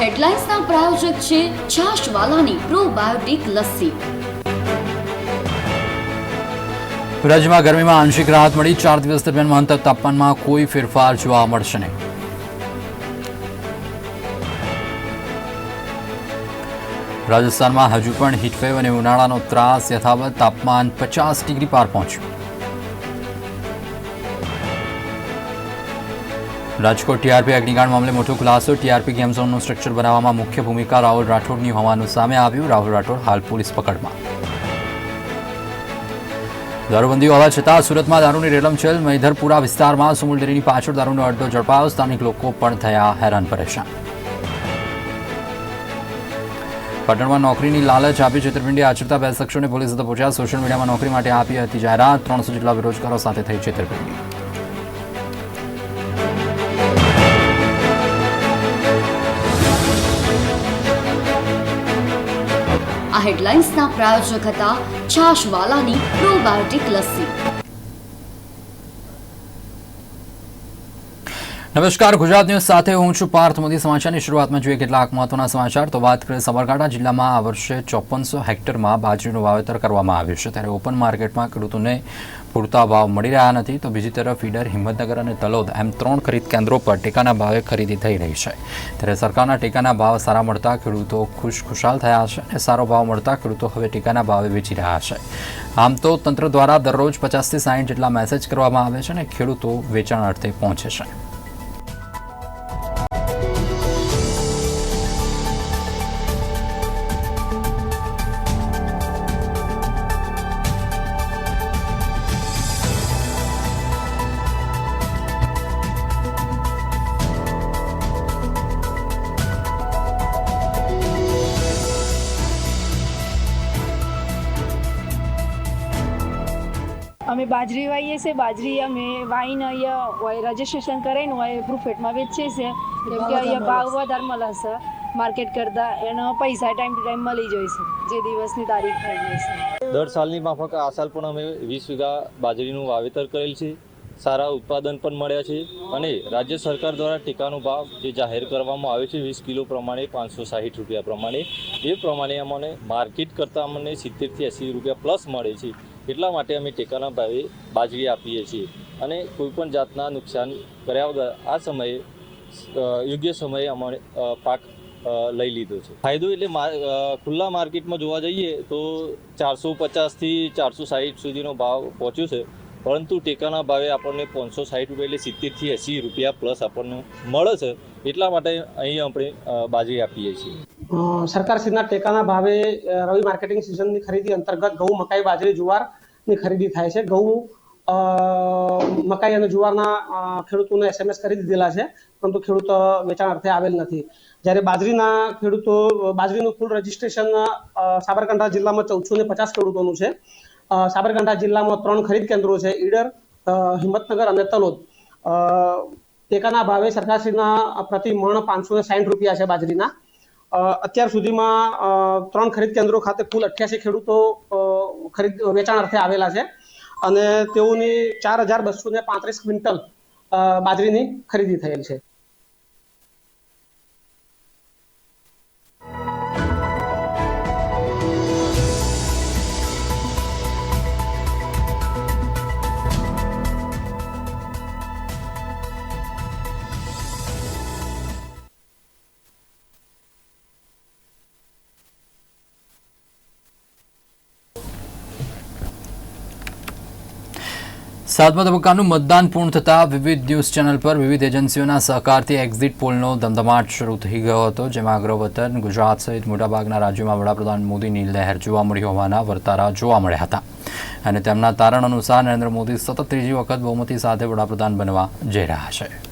હેડલાઇન્સના પ્રાયોજક છે છાશવાલાની પ્રોબાયોટિક લસ્સી. રાજ્યમાં ગરમીમાં આંશિક રાહત મળી. ચાર દિવસ દરમિયાન મહત્તમ તાપમાનમાં કોઈ ફેરફાર જોવા મળશે નહીં. રાજસ્થાનમાં હજુ પણ હીટવેવ અને ઉનાળાનો ત્રાસ યથાવત તાપમાન પચાસ ડિગ્રી પાર પહોંચ્યું. રાજકોટ ટીઆરપી અગ્નિકાંડ મામલે મોટો ખુલાસો. ટીઆરપી ગેમ ઝોનનું સ્ટ્રક્ચર બનાવવામાં મુખ્ય ભૂમિકા રાહુલ રાઠોડની હોવાનું સામે આવ્યું. રાહુલ રાઠોડ હાલ પોલીસ પકડમાં. દારૂબંધી હોવા છતાં સુરતમાં દારૂની રેલમછેલ મૈધરપુરા વિસ્તારમાં સુમુલ ડેરીની પાછળ દારૂનો અડ્ડો ઝડપાયો. સ્થાનિક લોકો પણ થયા હેરાન પરેશાન. પાટણમાં નોકરીની લાલચ આપી છેતરપિંડી આચરતા બે શખ્સોને પોલીસ પહોંચ્યા. સોશિયલ મીડિયામાં નોકરી માટે આપી હતી જાહેરાત. ત્રણસો જેટલા બેરોજગારો સાથે થઈ છેતરપિંડી. આ હેડલાઇન્સના પ્રાયોજક હતા છાશવાલાની પ્રોબાયોટિક લસ્સી. નમસ્કાર, ગુજરાત ન્યૂઝ સાથે હું છું પાર્થ મોદી. સમાચારની શરૂઆતમાં જોઈએ કેટલાક મહત્વના સમાચાર. તો વાત કરીએ સાબરકાંઠા જિલ્લામાં આ વર્ષે ચોપનસો હેક્ટરમાં બાજરીનું વાવેતર કરવામાં આવ્યું છે. ત્યારે ઓપન માર્કેટમાં ખેડૂતોને પૂરતા ભાવ મળી રહ્યા નથી, તો બીજી તરફ ફીડર હિંમતનગર અને તલોદ એમ ત્રણ ખરીદ કેન્દ્રો પર ટેકાના ભાવે ખરીદી થઈ રહી છે. ત્યારે સરકારના ટેકાના ભાવ સારા મળતા ખેડૂતો ખુશ ખુશાલ થયા છે અને સારો ભાવ મળતા ખેડૂતો હવે ટેકાના ભાવે વેચી રહ્યા છે. આમ તો તંત્ર દ્વારા દરરોજ પચાસથી સાઠ જેટલા મેસેજ કરવામાં આવે છે અને ખેડૂતો વેચાણ અર્થે પહોંચે છે. છીએ બાજરી અમે વાઇન અહીંયા હોય રજીસ્ટ્રેશન કરાવીને હોય પ્રોફિટમાં વેચીએ છીએ. કેમ કે અહીંયા ભાવ વધારે મળે છે માર્કેટ કરતાં. એનો પૈસા ટાઈમ ટુ ટાઈમ મળી જાય છે જે દિવસની તારીખ થઈ જાય છે. દર સાલની માફક આ સાલ પણ અમે વીસ વીઘા બાજરીનું વાવેતર કરેલ છે. સારા ઉત્પાદન પણ મળ્યા છે અને રાજ્ય સરકાર દ્વારા ટેકાનો ભાવ જે જાહેર કરવામાં આવ્યો છે વીસ કિલો પ્રમાણે પાંચસો સાહીઠ રૂપિયા પ્રમાણે. એ પ્રમાણે અમને માર્કેટ કરતાં અમને સિત્તેરથી એંસી રૂપિયા પ્લસ મળે છે. એટલા માટે અમે ટેકાના ભાવે બાજરી આપીએ છીએ અને કોઈપણ જાતના નુકસાન કર્યા વગર આ સમયે યોગ્ય સમયે અમારે પાક લઈ લીધો છે. ફાયદો એટલે ખુલ્લા માર્કેટમાં જોવા જઈએ તો ચારસો પચાસથી ચારસો સાહીઠ સુધીનો ભાવ પહોંચ્યો છે, પરંતુ ટેકાના ભાવે આપણને પાંચસો સાઠ રૂપિયા એટલે સિત્તેરથી એંસી રૂપિયા પ્લસ આપણને મળે છે, એટલા માટે અહીં આપણે બાજરી આપીએ છીએ. સરકારશ્રીના ટેકાના ભાવે રવિ માર્કેટિંગ સિઝનની ખરીદી અંતર્ગત ઘઉં, મકાઈ, બાજરી જુવારની ખરીદી થાય છે. ઘઉં મકાઈ અને જુવારના ખેડૂતોને એસએમએસ કરી દીધેલા છે, પરંતુ ખેડૂત વેચાણ અર્થે આવેલ નથી. જ્યારે બાજરીના ખેડૂતો, બાજરીનું કુલ રજીસ્ટ્રેશન સાબરકાંઠા જિલ્લામાં ચૌદસો ને પચાસ ખેડૂતોનું છે. સાબરકાંઠા જિલ્લામાં ત્રણ ખરીદ કેન્દ્રો છે, ઈડર હિંમતનગર અને તલોદ. ટેકાના ભાવે સરકારશ્રીના પ્રતિ મણ પાંચસો ને સાઠ રૂપિયા છે બાજરીના. અત્યાર સુધીમાં ત્રણ ખરીદ કેન્દ્રો ખાતે કુલ અઠ્યાસી ખેડૂતો ખરીદ વેચાણ અર્થે આવેલા છે. અને તેઓની ચાર હજાર બસો ને પાંત્રીસ ક્વિન્ટલ બાજરીની ખરીદી થયેલ છે. સાતમા તબક્કાનું મતદાન પૂર્ણ થતાં વિવિધ ન્યૂઝ ચેનલ પર વિવિધ એજન્સીઓના સહકારથી એક્ઝિટ પોલનો ધમધમાટ શરૂ થઈ ગયો હતો, જેમાં અગ્રવતન ગુજરાત સહિત મોટાભાગના રાજ્યોમાં વડાપ્રધાન મોદીની લહેર જોવા મળી હોવાના વર્તારા જોવા મળ્યા હતા. અને તેમના તારણ અનુસાર નરેન્દ્ર મોદી સતત ત્રીજી વખત બહુમતી સાથે વડાપ્રધાન બનવા જઈ રહ્યા છે.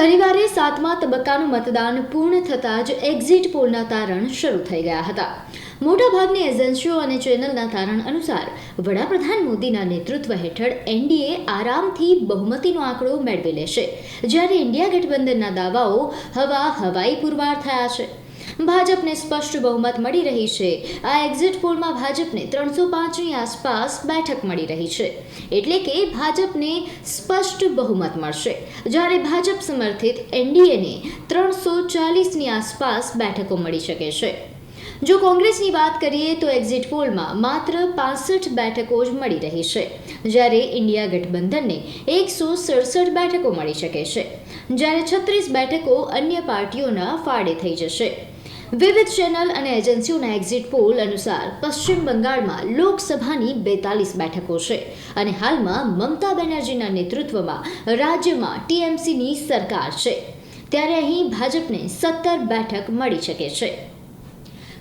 શનિવારે સાતમા તબક્કાનું મતદાન પૂર્ણ થતાં જ એક્ઝિટ પોલના તારણ શરૂ થઈ ગયા હતા. મોટાભાગની એજન્સીઓ અને ચેનલના તારણ અનુસાર વડાપ્રધાન મોદીના નેતૃત્વ હેઠળ એનડીએ આરામથી બહુમતીનો આંકડો મેળવી લેશે. જ્યારે ઇન્ડિયા ગઠબંધનના દાવાઓ હવા હવાઈ પુરવાર થયા છે. ભાજપને સ્પષ્ટ બહુમત મળી રહી છે. આ એક્ઝિટ પોલમાં ભાજપને ત્રણસો પાંચની આસપાસ બેઠક મળી રહી છે. એટલે કે ભાજપને સ્પષ્ટ બહુમત મળશે. જ્યારે ભાજપ સમર્થિત એનડીએને ત્રણસો ચાલીસની આસપાસ બેઠકો મળી શકે છે. જો કોંગ્રેસની વાત કરીએ તો એક્ઝિટ પોલમાં માત્ર પાસઠ બેઠકો જ મળી રહી છે. જ્યારે ઇન્ડિયા ગઠબંધનને એકસો સડસઠ બેઠકો મળી શકે છે. જ્યારે છત્રીસ બેઠકો અન્ય પાર્ટીઓના ફાળે થઈ જશે. વિવિધ ચેનલ અને એજન્સીઓના એક્ઝિટ પોલ અનુસાર પશ્ચિમ બંગાળમાં લોકસભાની બેતાલીસ બેઠકો છે અને હાલમાં મમતા બેનર્જીના નેતૃત્વમાં રાજ્યમાં ટીએમસીની સરકાર છે. ત્યારે અહીં ભાજપને સત્તર બેઠક મળી શકે છે.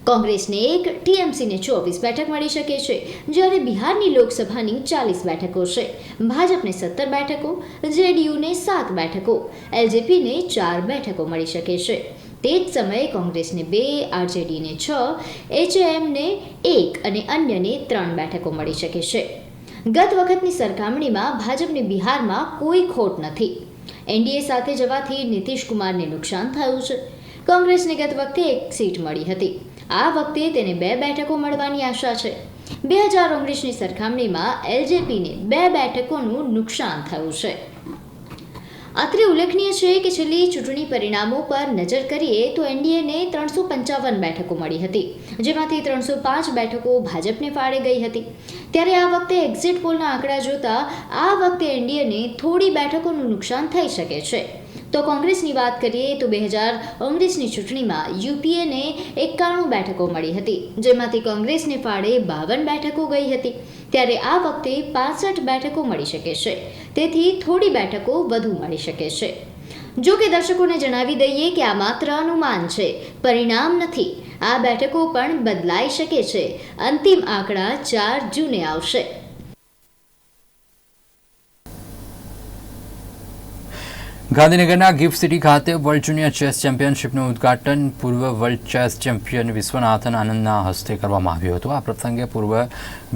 કોંગ્રેસને એક, ટીએમસીને ચોવીસ બેઠક મળી શકે છે, જ્યારે બિહારની લોકસભાની ચાલીસ બેઠકો છે. ભાજપને સત્તર બેઠકો, જેડીયુને સાત બેઠકો, એલજેપીને ચાર બેઠકો મળી શકે છે. તે જ સમયે કોંગ્રેસને બે, આરજેડીને છ એચએમને એક અને અન્યને ત્રણ બેઠકો મળી શકે છે. ગત વખતની સરખામણીમાં ભાજપને બિહારમાં કોઈ ખોટ નથી. એનડીએ સાથે જવાથી નીતિશ કુમારને નુકસાન થયું છે. કોંગ્રેસને ગત વખતે એક સીટ મળી હતી. આ વખતે તેને બે બેઠકો મળવાની આશા છે. બે હજાર ઓગણીસની સરખામણીમાં એલજેપીને બે બેઠકોનું નુકસાન થયું છે. અત્રે ઉલ્લેખનીય છે કે છેલ્લી ચૂંટણી પરિણામો પર નજર કરીએ તો એનડીએને ત્રણસો પંચાવન બેઠકો મળી હતી, જેમાંથી ત્રણસો પાંચ બેઠકો ભાજપને ફાળે ગઈ હતી. ત્યારે આ વખતે એક્ઝિટ પોલના આંકડા જોતા આ વખતે એનડીએને થોડી બેઠકોનું નુકસાન થઈ શકે છે. તો કોંગ્રેસની વાત કરીએ તો બે હજાર ઓગણીસની ચૂંટણીમાં યુપીએને એકાણું બેઠકો મળી હતી, જેમાંથી કોંગ્રેસને ફાળે બાવન બેઠકો ગઈ હતી. ત્યારે આ વખતે પાસઠ બેઠકો મળી શકે છે. તેથી થોડી બેઠકો વધુ મળી શકે છે. જો કે દર્શકોને જણાવી દઈએ કે આ માત્ર અનુમાન છે, પરિણામ નથી. આ બેઠકો પણ બદલાઈ શકે છે. અંતિમ આંકડા ચાર જૂને આવશે. ગાંધીનગરના ગિફ્ટ સિટી ખાતે વર્લ્ડ જુનિયર ચેસ ચેમ્પિયનશિપનું ઉદ્ઘાટન પૂર્વ વર્લ્ડ ચેસ ચેમ્પિયન વિશ્વનાથન આનંદના હસ્તે કરવામાં આવ્યું હતું. આ પ્રસંગે પૂર્વ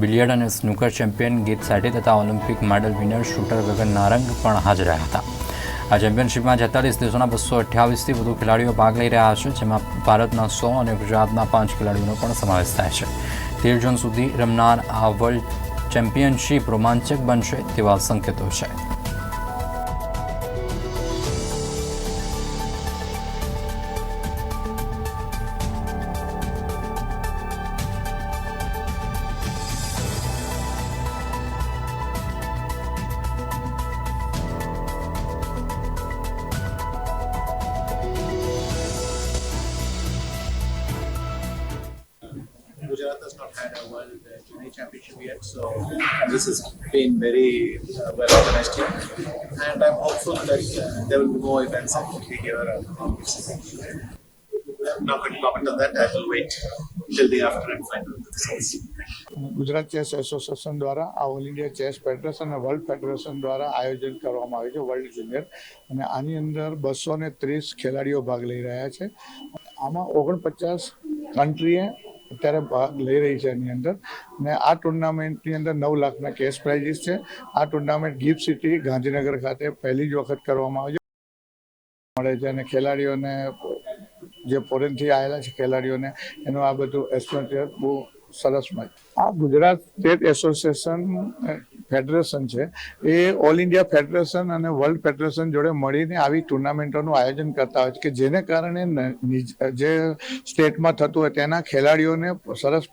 બિલિયર્ડ અને સ્નૂકર ચેમ્પિયન ગીત સાઠી તથા Olympic medal winner shooter Gagan Narang પણ હાજર રહ્યા હતા. આ ચેમ્પિયનશિપમાં છેતાલીસ દેશોના બસો અઠ્યાવીસથી વધુ ખેલાડીઓ ભાગ લઈ રહ્યા છે, જેમાં ભારતના સો અને ગુજરાતના પાંચ ખેલાડીઓનો પણ સમાવેશ થાય છે. તેર જૂન સુધી રમનાર આ વર્લ્ડ ચેમ્પિયનશિપ રોમાંચક બનશે તેવા સંકેતો છે. Championship yet, so this has been very uh, well organized here. And I'm hopeful that uh, there will be more events here. Uh, to comment on that. I will wait till the after and find out the results. Gujarat chess association દ્વારા આ all India chess federation અને world federation દ્વારા આયોજન કરવામાં આવ્યું છે world junior અને આની અંદર બસો ત્રીસ ખેલાડીઓ ભાગ લઈ રહ્યા છે આમાં ઓગણપચાસ કન્ટ્રીએ અત્યારે ભાગ લઈ રહી છે એની અંદર. ને આ ટુર્નામેન્ટની અંદર નવ લાખના કેશ પ્રાઇઝીસ છે. આ ટુર્નામેન્ટ ગિફ્ટ સિટી ગાંધીનગર ખાતે પહેલી જ વખત કરવામાં આવે મળે છે અને ખેલાડીઓને જે ફોરેનથી આવેલા છે ખેલાડીઓને એનું આ બધું એક્સપેરિયર બહુ સરસ મળે આ ગુજરાત સ્ટેટ એસોસિએશન ફેડરેશન છે. એ ઓલ ઇન્ડિયા ફેડરેશન અને વર્લ્ડ ફેડરેશન જોડે મળીને આવી ટુર્નામેન્ટોનું આયોજન કરતા હોય છે કે જેને કારણે જે સ્ટેટમાં થતું હોય તેના ખેલાડીઓને સરસ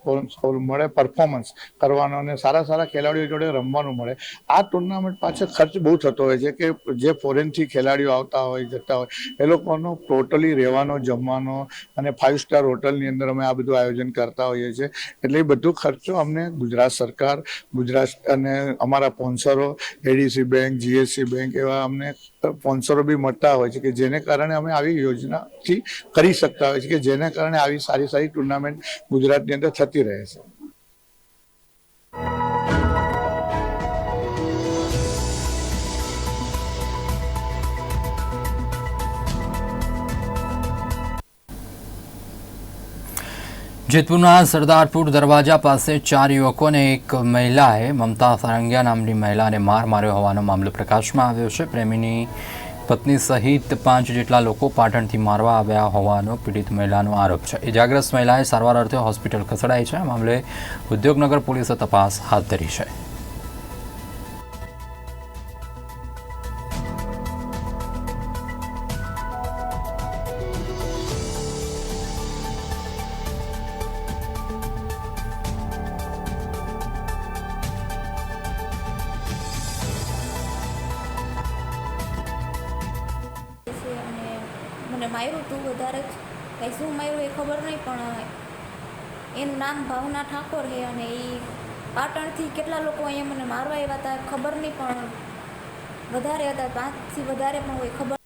મળે પરફોર્મન્સ કરવાનો અને સારા સારા ખેલાડીઓ જોડે રમવાનું મળે. આ ટુર્નામેન્ટ પાછળ ખર્ચ બહુ થતો હોય છે કે જે ફોરેનથી ખેલાડીઓ આવતા હોય, જતા હોય, એ લોકોનો ટોટલી રહેવાનો, જમવાનો અને ફાઇવ સ્ટાર હોટલની અંદર અમે આ બધું આયોજન કરતા હોઈએ છીએ. એટલે એ બધું ખર્ચો અમને ગુજરાત સરકાર, ગુજરાત અને અમારા સ્પોન્સરો એડીસી બેંક જીએસસી બેંક એવા અમને સ્પોન્સરો બી મળતા હોય છે કે જેને કારણે અમે આવી યોજનાથી કરી શકતા હોય છે કે જેને કારણે આવી સારી સારી ટુર્નામેન્ટ ગુજરાતની અંદર થતી રહે છે. જેતપુરના સરદારપુર દરવાજા પાસે ચાર યુવકોને એક મહિલાએ મમતા સારંગિયા નામની મહિલાને માર માર્યો હોવાનો મામલો પ્રકાશમાં આવ્યો છે. પ્રેમીની પત્ની સહિત પાંચ જેટલા લોકો પાટણથી મારવા આવ્યા હોવાનો પીડિત મહિલાનો આરોપ છે. ઇજાગ્રસ્ત મહિલાએ સારવાર અર્થે હોસ્પિટલ ખસેડાઈ છે. આ મામલે ઉદ્યોગનગર પોલીસે તપાસ હાથ ધરી છે છે. માર્યું હતું વધારે જ. કંઈ શું માર્યું એ ખબર નહીં, પણ એનું નામ ભાવના ઠાકોર છે અને એ પાટણથી કેટલા લોકો અહીંયા મને મારવા આવ્યા હતા ખબર નહીં, પણ વધારે હતા, પાંચથી વધારે પણ હોય ખબર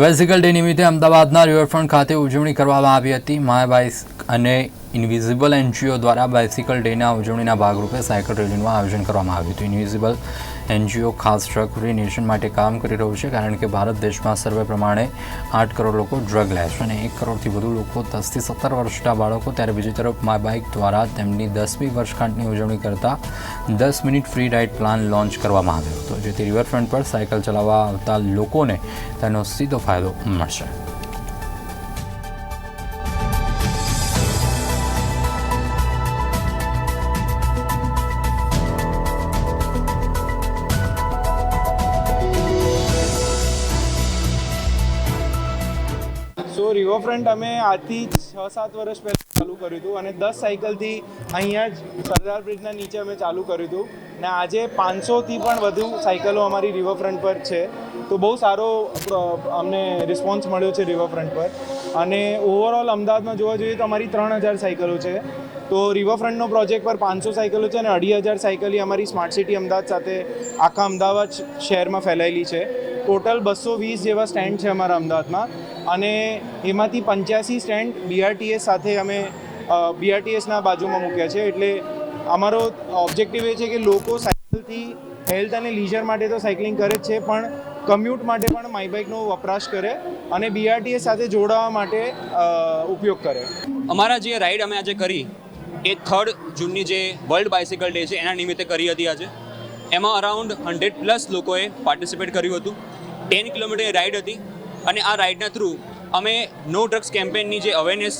વેસિકલ ડે નિમિત્તે અમદાવાદના રિવરફ્રન્ટ ખાતે ઉજવણી કરવામાં આવી હતી. માય બાઇક અને ઇન્વિઝિબલ એનજીઓ દ્વારા બાઇસિકલ ડેના ઉજવણીના ભાગરૂપે સાયકલ રેલીનું આયોજન કરવામાં આવ્યું હતું. ઇન્વિઝિબલ એનજીઓ ખાસ ડ્રગ ફ્રી નેશન માટે કામ કરી રહ્યું છે, કારણ કે ભારત દેશમાં સર્વે પ્રમાણે આઠ કરોડ લોકો ડ્રગ લે છે અને એક કરોડથી વધુ લોકો દસથી સત્તર વર્ષના બાળકો ત્યારે બીજી તરફ માય બાઇક દ્વારા તેમની દસમી વર્ષગાંઠની ઉજવણી કરતા દસ minute free ride plan launch કરવામાં આવ્યો હતો, જેથી રિવરફ્રન્ટ પર સાયકલ ચલાવવા આવતા લોકોને તેનો સીધો ફાયદો મળશે. સો રિવરફ્રન્ટ અમે આજથી છ સાત વર્ષ પહેલાં ચાલુ કર્યું હતું અને દસ સાયકલથી અહીંયા જ સરદાર બ્રિજના નીચે અમે ચાલુ કર્યું હતું. ને આજે પાંચસોથી પણ વધુ સાયકલો અમારી રિવરફ્રન્ટ પર છે. તો બહુ સારો અમને રિસ્પોન્સ મળ્યો છે રિવરફ્રન્ટ પર. અને ઓવરઓલ અમદાવાદમાં જોવા જોઈએ તો અમારી ત્રણ હજાર સાયકલો છે. તો રિવરફ્રન્ટનો પ્રોજેક્ટ પર પાંચસો સાયકલો છે અને અઢી હજાર સાયકલી અમારી સ્માર્ટ સિટી અમદાવાદ સાથે આખા અમદાવાદ શહેરમાં ફેલાયેલી છે. ટોટલ બસો વીસ જેવા સ્ટેન્ડ છે અમારા અમદાવાદમાં. અને એમાંથી પંચ્યાસી સ્ટેન્ડ બીઆરટીએસ સાથે અમે બીઆરટીએસના બાજુમાં મૂક્યા છે. એટલે અમારો ઓબ્જેક્ટિવ એ છે કે લોકો સાયકલથી હેલ્થ અને લીઝર માટે તો સાયકલિંગ કરે જ છે, પણ કમ્યુટ માટે પણ માય બાઇકનો વપરાશ કરે અને બીઆરટીએસ સાથે જોડાવા માટે ઉપયોગ કરે. અમારા જે રાઈડ અમે આજે કરી, એ થર્ડ જૂનની જે વર્લ્ડ બાઇસિકલ ડે છે, એના નિમિત્તે કરી હતી આજે. એમાં અરાઉન્ડ હંડ્રેડ પ્લસ લોકોએ પાર્ટિસિપેટ કર્યું હતું. ટેન કિલોમીટર રાઈડ હતી. અને આ રાઇડના થ્રુ અમે નો ડ્રગ્સ કેમ્પેનની જે અવેરનેસ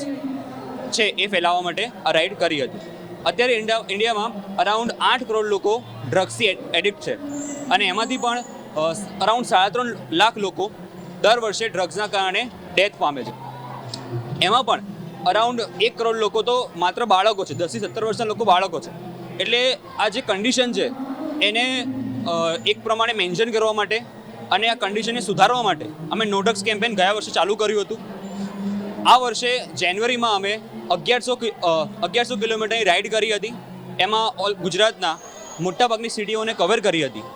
છે એ ફેલાવવા માટે આ રાઇડ કરી હતી. અત્યારે ઇન્ડિયા ઇન્ડિયામાં અરાઉન્ડ આઠ કરોડ લોકો ડ્રગ્સથી એડિક્ટ છે. અને એમાંથી પણ અરાઉન્ડ સાડા ત્રણ લાખ લોકો દર વર્ષે ડ્રગ્સના કારણે ડેથ પામે છે. એમાં પણ અરાઉન્ડ એક કરોડ લોકો તો માત્ર બાળકો છે. દસથી સત્તર વર્ષના લોકો બાળકો છે. એટલે આ જે કન્ડિશન છે, એને એક પ્રમાણે મેન્શન કરવા માટે અને આ કન્ડિશનને સુધારવા માટે અમે નોડક્સ કેમ્પેન ગયા વર્ષે ચાલુ કર્યું હતું. આ વર્ષે જાન્યુઆરીમાં અમે અગિયારસો અગિયારસો કિલોમીટરની રાઈડ કરી હતી. એમાં ઓલ ગુજરાતના મોટાભાગની સિટીઓને કવર કરી હતી.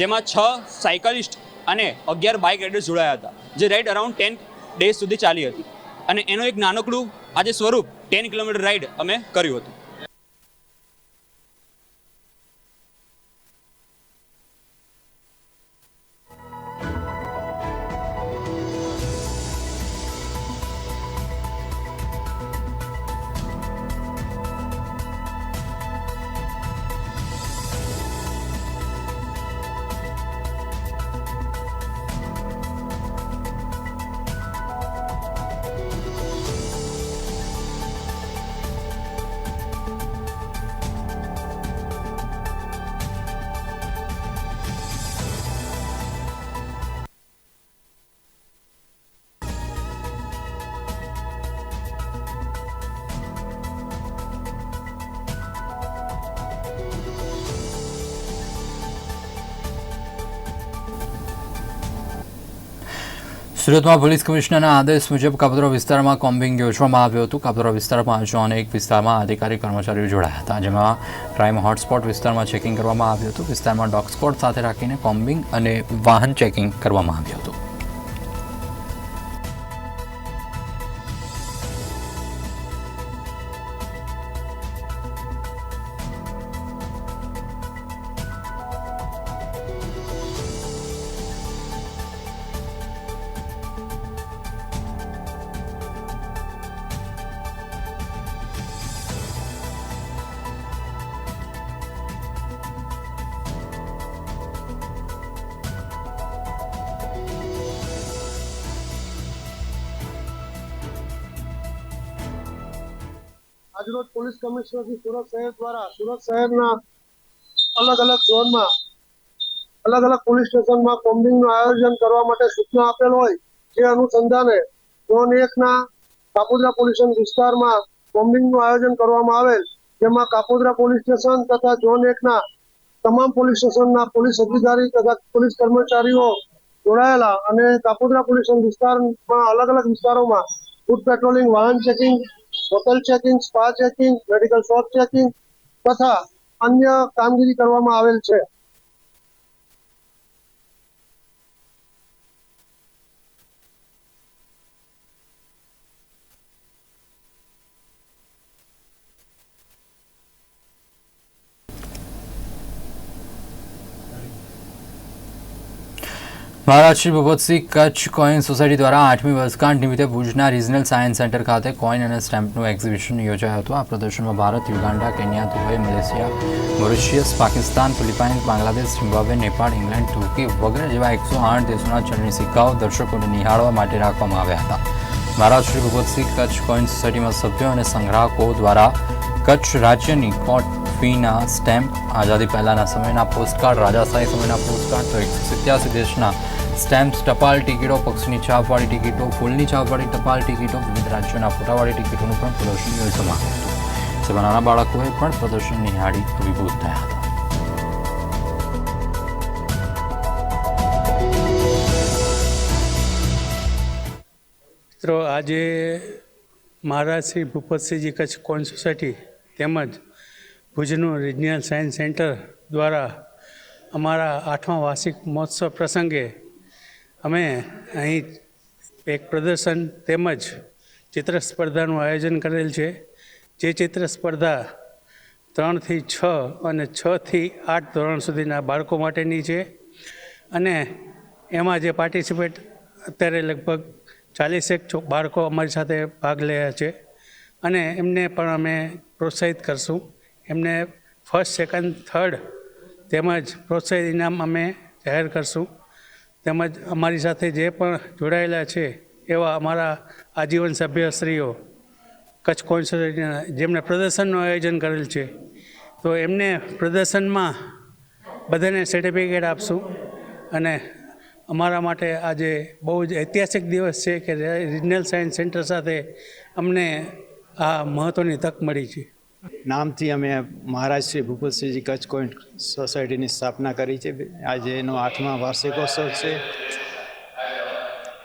જેમાં છ સાયકલિસ્ટ અને અગિયાર બાઇક રાઇડર્સ જોડાયા હતા. જે રાઈડ અરાઉન્ડ ટેન ડેઝ સુધી ચાલી હતી. અને એનું એક નાનકડું આજે સ્વરૂપ ટેન કિલોમીટર રાઈડ અમે કર્યું હતું. સુરતમાં પોલીસ કમિશનરના આદેશ મુજબ કાપદરા વિસ્તારમાં કોમ્બિંગ યોજવામાં આવ્યું હતું. કાપદરા વિસ્તારમાં હજુ અનેક વિસ્તારમાં અધિકારી કર્મચારીઓ જોડાયા હતા. જેમાં ક્રાઇમ હોટસ્પોટ વિસ્તારમાં ચેકિંગ કરવામાં આવ્યું હતું. વિસ્તારમાં ડોગ સ્કોડ સાથે રાખીને કોમ્બિંગ અને વાહન ચેકિંગ કરવામાં આવ્યું હતું. કમિશનરથી સુરત શહેર દ્વારા, સુરત શહેરના અલગ અલગ ઝોનમાં, અલગ અલગ પોલીસ સ્ટેશનમાં કોમ્બિંગનું આયોજન કરવા માટે સૂચના આપેલ હોય જે અનુસંધાને ઝોન એકના કાપોદ્રા પોલીસ વિસ્તારમાં કોમ્બિંગનું આયોજન કરવામાં આવેલ, જેમાં કાપોદ્રા પોલીસ સ્ટેશન તથા ઝોન એકના તમામ પોલીસ સ્ટેશનના પોલીસ અધિકારી તથા પોલીસ કર્મચારીઓ જોડાયેલા અને કાપોદ્રા પોલીસ વિસ્તારમાં અલગ અલગ વિસ્તારોમાં ફૂડ પેટ્રોલિંગ, વાહન checking hotel checking spa checking medical shop checking તથા અન્ય કામગીરી કરવામાં આવેલ છે. મહારાજ શ્રી ભગવતસિંહ કચ્છ કોઈન સોસાયટી દ્વારા આઠમી વર્ષગાંઠ નિમિત્તે ભુજના રિજનલ સાયન્સ સેન્ટર ખાતે કોઈન અને સ્ટેમ્પનું એક્ઝિબિશન યોજાયું હતું. આ પ્રદર્શનમાં Bharat Uganda Kenya, Dubai, Malaysia, Mauritius, Pakistan, Philippines, Bangladesh, Zimbabwe, Nepal, England, તુર્કી વગેરે જેવા એકસો આઠ દેશોના ચલણી સિક્કાઓ દર્શકોને નિહાળવા માટે રાખવામાં આવ્યા હતા. મહારાજ શ્રી ભગવતસિંહ કચ્છ કોઈન સોસાયટીમાં સભ્યો અને સંગ્રાહકો દ્વારા કચ્છ રાજ્યની કોટ ફીના સ્ટેમ્પ આઝાદી પહેલાંના સમયના પોસ્ટકાર્ડ રાજાશાહી સમયના પોસ્ટકાર્ડ તો એકસો સિત્યાસી દેશના સ્ટેમ્પ્સ ટપાલ ટિકિટો, પક્ષની છાપવાળી ટિકિટો, ફૂલની છાપવાળી ટપાલ ટિકિટો, વિવિધ રાજ્યોના ફોટાવાળી ટિકિટોનું પણ પ્રદર્શન યોજવામાં આવ્યું હતું. જેમાં નાના બાળકોએ પણ પ્રદર્શન નિહાળી અભિભૂત થયા હતા. મિત્રો, આજે મહારાજ શ્રી ભૂપતસિંહજી કચ્છ કોન સોસાયટી તેમજ ભુજનું રિજનલ સાયન્સ સેન્ટર દ્વારા અમારા આઠમા વાર્ષિક મહોત્સવ પ્રસંગે અમે અહીં એક પ્રદર્શન તેમજ ચિત્ર સ્પર્ધાનું આયોજન કરેલ છે. જે ચિત્ર સ્પર્ધા ત્રણથી છ અને છથી આઠ ધોરણ સુધીના બાળકો માટેની છે અને એમાં જે પાર્ટિસિપેટ અત્યારે લગભગ ચાલીસેક બાળકો અમારી સાથે ભાગ રહ્યા છે અને એમને પણ અમે પ્રોત્સાહિત કરશું. એમને ફર્સ્ટ સેકન્ડ થર્ડ તેમજ પ્રોત્સાહિત ઇનામ અમે જાહેર કરશું. તેમજ અમારી સાથે જે પણ જોડાયેલા છે એવા અમારા આજીવન સભ્યશ્રીઓ, કચ્છ સોસાયટીના જેમણે પ્રદર્શનનું આયોજન કરેલ છે, તો એમને પ્રદર્શનમાં બધાને સર્ટિફિકેટ આપશું અને અમારા માટે આજે બહુ જ ઐતિહાસિક દિવસ છે કે રિજનલ સાયન્સ સેન્ટર સાથે અમને આ મહત્ત્વની તક મળી છે. નામથી અમે મહારાજ શ્રી ભૂપતસિંહજી કચ્છ કોઈન્ટ સોસાયટીની સ્થાપના કરી છે. આજે એનો આઠમા વાર્ષિકોત્સવ છે.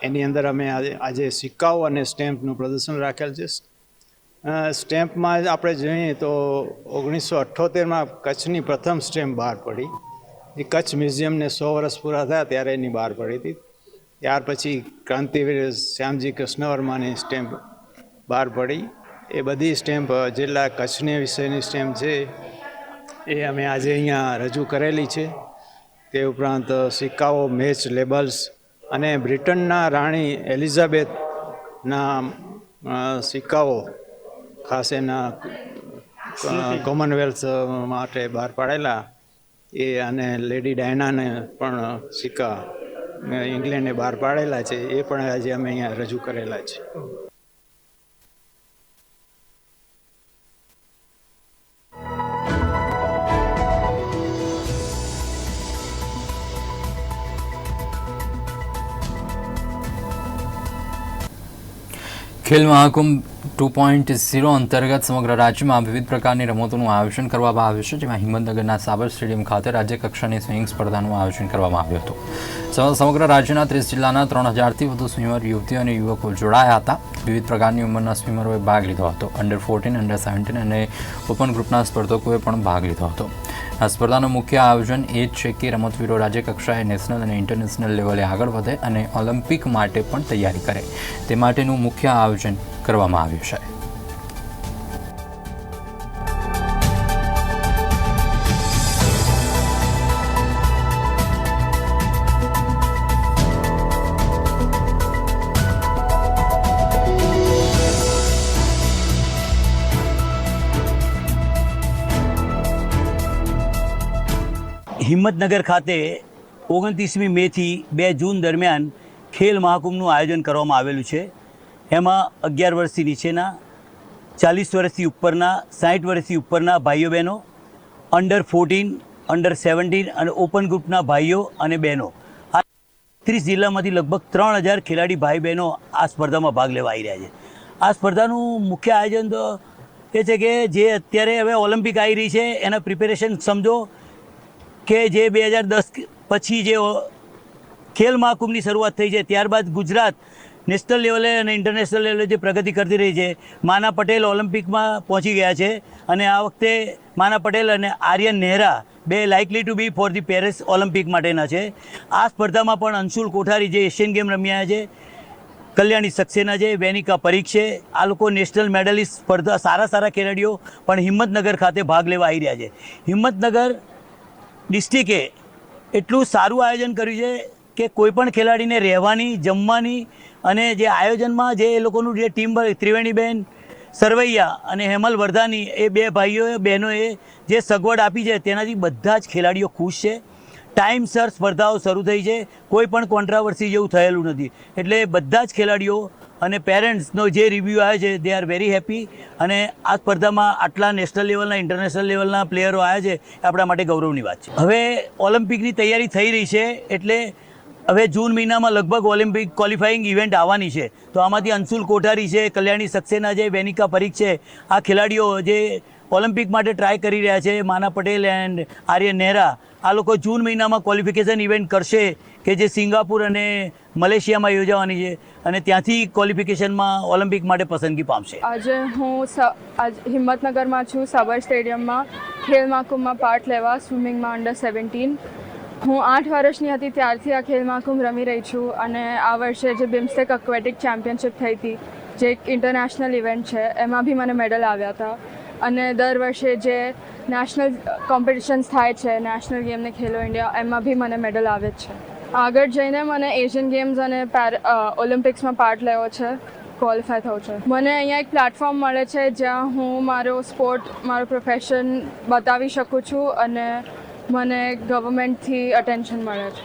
એની અંદર અમે આજે આજે સિક્કાઓ અને સ્ટેમ્પનું પ્રદર્શન રાખેલ છે. સ્ટેમ્પમાં આપણે જોઈએ તો ઓગણીસો અઠ્ઠોતેરમાં કચ્છની પ્રથમ સ્ટેમ્પ બહાર પડી. એ કચ્છ મ્યુઝિયમને સો વર્ષ પૂરા થયા ત્યારે એની બહાર પડી હતી. ત્યાર પછી ક્રાંતિવીર શ્યામજી કૃષ્ણવર્માની સ્ટેમ્પ બહાર પડી. એ બધી સ્ટેમ્પ જિલ્લા કચ્છની વિશેની સ્ટેમ્પ છે, એ અમે આજે અહીંયા રજૂ કરેલી છે. તે ઉપરાંત સિક્કાઓ, મેચ, લેબલ્સ અને બ્રિટનના રાણી એલિઝાબેથના સિક્કાઓ ખાસ એના કોમનવેલ્થ માટે બહાર પાડેલા. એ અને લેડી ડાયનાને પણ સિક્કા ઇંગ્લેન્ડે બહાર પાડેલા છે. એ પણ આજે અમે અહીંયા રજૂ કરેલા છે. Khel Mahakumbh two point zero અંતર્ગત સમગ્ર રાજ્યમાં વિવિધ પ્રકારની રમતોનું આયોજન કરવામાં આવ્યું છે, જેમાં હિંમતનગરના સાબર સ્ટેડિયમ ખાતે રાજ્ય કક્ષાની સ્વિંગ સ્પર્ધાનું આયોજન કરવામાં આવ્યું હતું. સમગ્ર રાજ્યના ત્રીસ જિલ્લાના ત્રણ હજારથી વધુ સ્વિમર યુવતીઓ અને યુવકો જોડાયા હતા. વિવિધ પ્રકારની ઉંમરના સ્વિમરોએ ભાગ લીધો હતો. અંડર ફોર્ટીન અંડર સેવન્ટીન અને ઓપન ગ્રુપના સ્પર્ધકોએ પણ ભાગ લીધો હતો. આ સ્પર્ધાનું મુખ્ય આયોજન એ જ છે કે રમતવીરો રાજ્યકક્ષાએ નેશનલ અને ઇન્ટરનેશનલ લેવલે આગળ વધે અને ઓલિમ્પિક માટે પણ તૈયારી કરે. તે માટેનું મુખ્ય આયોજન કરવામાં આવ્યું છે. હિંમતનગર ખાતે ઓગણત્રીસમી મેથી બે જૂન દરમિયાન ખેલ મહાકુંભનું આયોજન કરવામાં આવેલું છે. એમાં અગિયાર વર્ષથી નીચેના, ચાલીસ વર્ષથી ઉપરના સાઠ વર્ષથી ઉપરના ભાઈઓ બહેનો અંડર ફોર્ટીન અંડર સેવન્ટીન અને ઓપન ગ્રુપના ભાઈઓ અને બહેનો. આ ત્રીસ જિલ્લામાંથી લગભગ ત્રણ હજાર ખેલાડી ભાઈ બહેનો આ સ્પર્ધામાં ભાગ લેવા આવી રહ્યા છે. આ સ્પર્ધાનું મુખ્ય આયોજન તો એ છે કે જે અત્યારે હવે ઓલિમ્પિક આવી રહી છે, એના પ્રિપેરેશન સમજો. કે જે બે હજાર દસ પછી જે ખેલ મહાકુંભની શરૂઆત થઈ છે, ત્યારબાદ ગુજરાત નેશનલ લેવલે અને ઇન્ટરનેશનલ લેવલે જે પ્રગતિ કરતી રહી છે, માના પટેલ ઓલિમ્પિકમાં પહોંચી ગયા છે અને આ વખતે માના પટેલ અને આર્યન નેહરા બે likely to be for the Paris Olympic માટેના છે. આ સ્પર્ધામાં પણ અંશુલ કોઠારી જે એશિયન ગેમ રમ્યા છે, કલ્યાણી સક્સેના છે, વેનિકા પરીખ છે, આ લોકો નેશનલ મેડલિસ્ટ સ્પર્ધા સારા સારા ખેલાડીઓ પણ હિંમતનગર ખાતે ભાગ લેવા આવી રહ્યા છે. હિંમતનગર ડિસ્ટ્રિક્ટે એટલું સારું આયોજન કર્યું છે કે કોઈપણ ખેલાડીને રહેવાની, જમવાની અને જે આયોજનમાં જે એ લોકોનું જે ટીમ ત્રિવેણીબેન, સરવૈયા અને હેમલ વર્ધાની એ બે ભાઈઓએ બહેનોએ જે સગવડ આપી છે, તેનાથી બધા જ ખેલાડીઓ ખુશ છે. ટાઈમસર સ્પર્ધાઓ શરૂ થઈ છે. કોઈ પણ કોન્ટ્રાવર્સી જેવું થયેલું નથી. એટલે બધા જ ખેલાડીઓ અને પેરેન્ટ્સનો જે રિવ્યૂ આવે છે દે આર વેરી હેપી અને આ સ્પર્ધામાં આટલા નેશનલ લેવલના ઇન્ટરનેશનલ લેવલના પ્લેયરો આવ્યા છે, એ આપણા માટે ગૌરવની વાત છે. હવે ઓલિમ્પિકની તૈયારી થઈ રહી છે, એટલે હવે જૂન મહિનામાં લગભગ ઓલિમ્પિક ક્વોલિફાઈંગ ઇવેન્ટ આવવાની છે. તો આમાંથી અંશુલ કોઠારી છે, કલ્યાણી સક્સેના છે, વેનિકા પરીખ છે. આ ખેલાડીઓ જે ઓલિમ્પિક માટે ટ્રાય કરી રહ્યા છે, માના પટેલ એન્ડ આર્યન નહેરા. આ લોકો જૂન મહિનામાં ક્વોલિફિકેશન ઇવેન્ટ કરશે. કે જે સિંગાપુર અને મલેશિયામાં યોજાવાની છે અને ત્યાંથી ક્વોલિફિકેશનમાં ઓલિમ્પિક માટે પસંદગી પામશે. આજે હું આજ હિંમતનગરમાં છું, સાબર સ્ટેડિયમમાં ખેલ મહાકુંભમાં પાર્ટ લેવા, સ્વિમિંગમાં અંડર સેવન્ટીન હું આઠ વર્ષની હતી, ત્યારથી આ ખેલ મહાકુંભ રમી રહી છું અને આ વર્ષે જે બિમ્સ્ટેક અક્વેટિક ચેમ્પિયનશિપ થઈ હતી, જે એક ઇન્ટરનેશનલ ઇવેન્ટ છે, એમાં બી મને મેડલ આવ્યા હતા. અને દર વર્ષે જે નેશનલ કોમ્પિટિશન્સ થાય છે નેશનલ ગેમ ને ખેલો ઇન્ડિયા એમાં બી મને મેડલ આવે જ છે. આગળ જઈને મને એશિયન ગેમ્સ અને ઓલિમ્પિક્સમાં પાર્ટ લેવો છે ક્વોલિફાય થવું છે. મને અહીંયા એક પ્લેટફોર્મ મળે છે જ્યાં હું મારો સ્પોર્ટ મારું પ્રોફેશન બતાવી શકું છું અને મને ગવર્મેન્ટથી અટેન્શન મળે છે.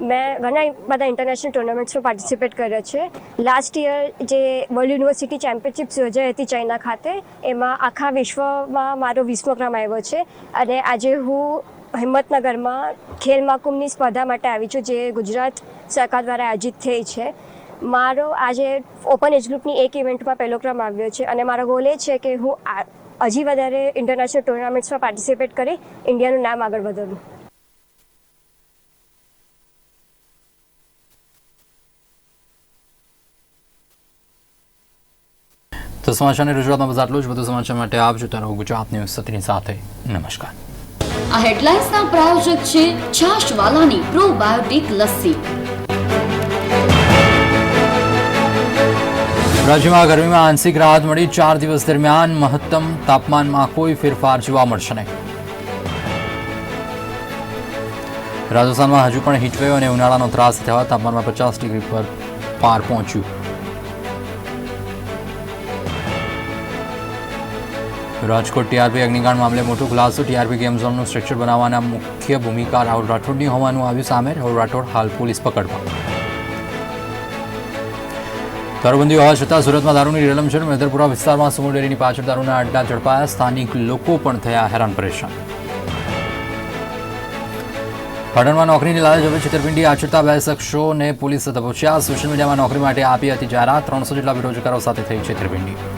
મેં ઘણા બધા ઇન્ટરનેશનલ ટુર્નામેન્ટ્સમાં પાર્ટિસિપેટ કર્યો છે. લાસ્ટ યર જે વર્લ્ડ યુનિવર્સિટી ચેમ્પિયનશિપ યોજાઈ હતી ચાઇના ખાતે, એમાં આખા વિશ્વમાં મારો વીસમો ક્રમ આવ્યો છે. અને આજે હું હિંમતનગરમાં ખેલ મહાકુંભની સ્પર્ધા માટે આવી છું જે ગુજરાત સરકાર દ્વારા આયોજિત થઈ છે. મારો આજે ઓપન એજ ગ્રુપની એક ઇવેન્ટમાં પહેલો ક્રમ આવ્યો છે અને મારો ગોલ એ છે કે હું હજી વધારે ઇન્ટરનેશનલ ટુર્નામેન્ટ્સમાં પાર્ટિસિપેટ કરી ઇન્ડિયાનું નામ આગળ વધારું તો સમાચારની રજૂઆતમાં બસ આટલું જ. વધુ સમાચાર માટે આપ જોતા રહો ગુજરાત ન્યૂઝ સત્રની સાથે. નમસ્કાર. આ હેડલાઇન્સના પ્રાયોજક છે છાશવાલાની પ્રોબાયોટિક લસ્સી. રાજ્યમાં ગરમીમાં આંશિક રાહત મળી. ચાર દિવસ દરમિયાન મહત્તમ તાપમાનમાં કોઈ ફેરફાર જોવા મળશે નહીં. રાજસ્થાનમાં હજુ પણ હીટવેવ અને ઉનાળાનો ત્રાસ થવા તાપમાનમાં પચાસ ડિગ્રી પર પાર પહોંચ્યું. રાજકોટ ટીઆરપી અગ્નિકાંડ મામલે મોટો ખુલાસો. ટીઆરપી ગેમ ઝોનનું સ્ટ્રક્ચર બનાવવાના મુખ્ય ભૂમિકા રાહુલ રાઠોડની હોવાનું આવ્યું સામે. રાહુલ રાઠોડ હાલ પોલીસ પકડમાં. દારૂબંધી હોવા છતાં સુરતમાં દારૂની રેલમછેડ મેદરપુરા વિસ્તારમાં સુમો ડેરીની પાછળ દારૂના અડ્ડા ઝડપાયા. સ્થાનિક લોકો પણ થયા હેરાન પરેશાન. પાટણમાં નોકરીની લાલચ. હવે છેતરપિંડી આચરતા બે શખ્સોને પોલીસ દબોચ્યા સોશિયલ મીડિયામાં નોકરી માટે આપી હતી જાહેરાત. ત્રણસો જેટલા બેરોજગારો સાથે થઈ છેતરપિંડી.